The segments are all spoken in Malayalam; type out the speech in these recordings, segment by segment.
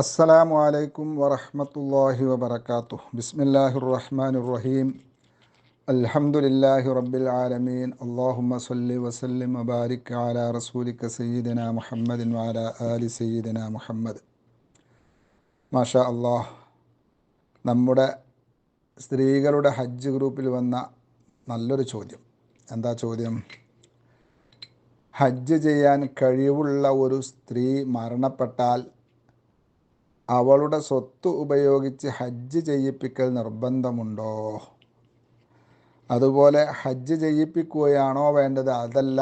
അസ്സലാമു അലൈക്കും വറഹ്മത്തുള്ളാഹി വബറകാതുഹു. ബിസ്മില്ലാഹിർ റഹ്മാനിർ റഹീം അൽഹംദുലില്ലാഹി റബ്ബിൽ ആലമീൻ. അല്ലാഹുമ്മ സല്ലി വസല്ലിം വബാരിക് അലാ റസൂലിക സയ്യിദന മുഹമ്മദിൻ വഅലാ ആലി സയ്യിദന മുഹമ്മദ്. മാഷാ അള്ളാഹ് നമ്മുടെ സ്ത്രീകളുടെ ഹജ്ജ് ഗ്രൂപ്പിൽ വന്ന നല്ലൊരു ചോദ്യം. എന്താ ചോദ്യം? ഹജ്ജ് ചെയ്യാൻ കഴിവുള്ള ഒരു സ്ത്രീ മരണപ്പെട്ടാൽ അവളുടെ സ്വത്ത് ഉപയോഗിച്ച് ഹജ്ജ് ചെയ്യിപ്പിക്കൽ നിർബന്ധമുണ്ടോ? അതുപോലെ ഹജ്ജ് ചെയ്യിപ്പിക്കുകയാണോ വേണ്ടത്? അതല്ല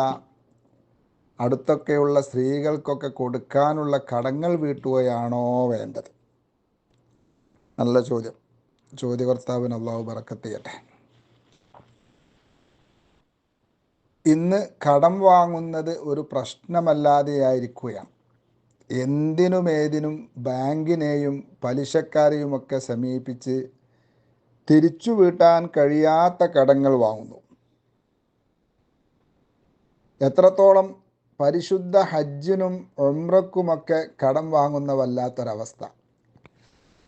അടുത്തൊക്കെയുള്ള സ്ത്രീകൾക്കൊക്കെ കൊടുക്കാനുള്ള കടങ്ങൾ വീട്ടുകയാണോ വേണ്ടത്? നല്ല ചോദ്യം. ചോദ്യകർത്താവിന് അള്ളാഹു പറക്കത്തിയട്ടെ ഇന്ന് കടം വാങ്ങുന്നത് ഒരു പ്രശ്നമല്ലാതെയായിരിക്കുകയാണ്. എന്തിനും ഏതിനും ബാങ്കിനെയും പലിശക്കാരെയുമൊക്കെ സമീപിച്ച് തിരിച്ചു വീട്ടാൻ കഴിയാത്ത കടങ്ങൾ വാങ്ങുന്നു. എത്രത്തോളം പരിശുദ്ധ ഹജ്ജിനും ഒമ്രക്കുമൊക്കെ കടം വാങ്ങുന്ന വല്ലാത്തൊരവസ്ഥ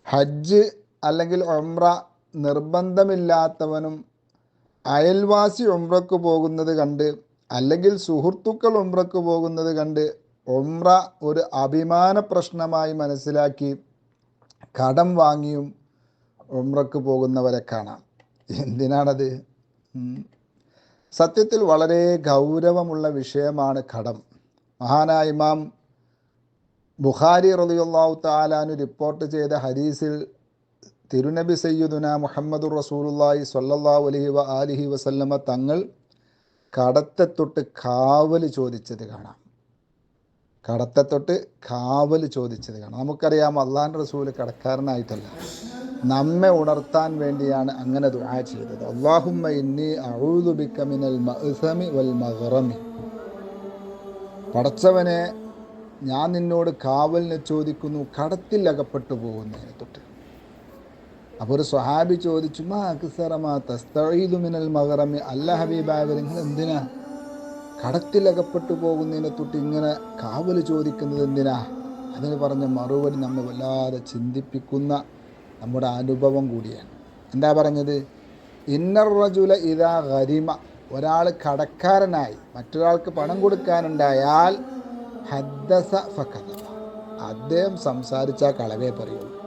ഹജ്ജ് അല്ലെങ്കിൽ ഒമ്ര നിർബന്ധമില്ലാത്തവനും അയൽവാസി ഒമ്രക്ക് പോകുന്നത് കണ്ട് അല്ലെങ്കിൽ സുഹൃത്തുക്കൾ ഉംറക്ക് പോകുന്നത് കണ്ട് ഉംറ ഒരു അഭിമാന പ്രശ്നമായി മനസ്സിലാക്കി കടം വാങ്ങിയും ഉംറക്ക് പോകുന്നവരെ കാണാം. എന്തിനാണത്? സത്യത്തിൽ വളരെ ഗൗരവമുള്ള വിഷയമാണ് കടം. മഹാനായ ഇമാം ബുഖാരി റളിയല്ലാഹു താലാനു റിപ്പോർട്ട് ചെയ്ത ഹദീസിൽ തിരുനബി സയ്യുദുന മുഹമ്മദ് റസൂലുല്ലായി സ്വല്ലല്ലാഹു അലഹി വ ആലിഹി വസല്ലമ തങ്ങൾ കടത്തെ തൊട്ട് കാവൽ ചോദിച്ചത് കാണാം. കടത്തെ കാവൽ ചോദിച്ചത് കാണാം. നമുക്കറിയാം അള്ളാൻ റസൂൽ കടക്കാരനായിട്ടല്ല. നമ്മെ ഉണർത്താൻ വേണ്ടിയാണ് അങ്ങനെ ദുആ ചെയ്തത്. അള്ളാഹുമ്മ ഇന്നി മിനൽ വൽ പടച്ചവനെ ഞാൻ നിന്നോട് കാവലിനെ ചോദിക്കുന്നു കടത്തിൽ അകപ്പെട്ടു പോകുന്നതിനെ തൊട്ട്. അപ്പോൾ ഒരു സ്വഹാബി ചോദിച്ചു മാ അക്സറമാ തസ്തഈദു മിനൽ അല്ല ഹബീബായ നിങ്ങൾ എന്തിനാ കടത്തിലകപ്പെട്ടു പോകുന്നതിനെ തൊട്ട് ഇങ്ങനെ കാവൽ ചോദിക്കുന്നത് എന്തിനാ? അതിന് പറഞ്ഞ മറുപടി നമ്മെ വല്ലാതെ ചിന്തിപ്പിക്കുന്ന നമ്മുടെ അനുഭവം കൂടിയാണ്. എന്താ പറഞ്ഞത്? ഇന്നർ റജുല ഇതാ ഗരിമ. ഒരാൾ കടക്കാരനായി മറ്റൊരാൾക്ക് പണം കൊടുക്കാനുണ്ടായാൽ ഹദ്ദസ ഫക്കഥ അദ്ദേഹം സംസാരിച്ചാൽ കളവേ പറയുള്ളൂ.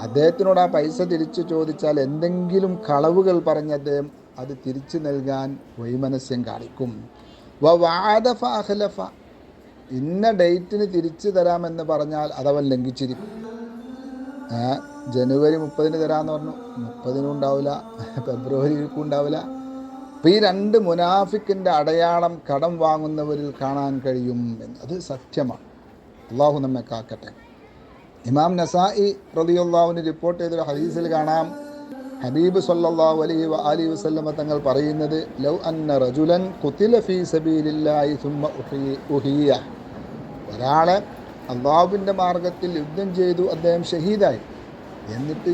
അദ്ദേഹത്തിനോട് ആ പൈസ തിരിച്ചു ചോദിച്ചാൽ എന്തെങ്കിലും കളവുകൾ പറഞ്ഞ് അദ്ദേഹം അത് തിരിച്ചു നൽകാൻ വൈമനസ്യം കാണിക്കും. അഹ്ലഫ ഇന്ന ഡേറ്റിന് തിരിച്ചു തരാമെന്ന് പറഞ്ഞാൽ അതവൻ ലംഘിച്ചിരിക്കും. ജനുവരി മുപ്പതിന് തരാമെന്ന് പറഞ്ഞു. മുപ്പതിനും ഉണ്ടാവില്ല ഫെബ്രുവരിക്കും ഉണ്ടാവില്ല. അപ്പം ഈ രണ്ട് മുനാഫിക്കിന്റെ അടയാളം കടം വാങ്ങുന്നവരിൽ കാണാൻ കഴിയും എന്ന്. അത് സത്യമാണ്. അള്ളാഹു നമ്മെ കാക്കട്ടെ. ഇമാം നസായി പ്രതിയുള്ളാവിന് റിപ്പോർട്ട് ചെയ്തൊരു ഹദീസിൽ കാണാം. ഹബീബ് സല്ലല്ലാഹു അലൈഹി ആലിഹി വസല്ലമ തങ്ങൾ പറയുന്നത് ലൗ അന്ന റജുലൻ ഖുതില ഫീ സബീലില്ലാഹി സുമ്മ ഉഹിയ. ഒരാളെ അള്ളാഹുവിന്റെ മാർഗത്തിൽ യുദ്ധം ചെയ്തു അദ്ദേഹം ഷഹീദായി. എന്നിട്ട്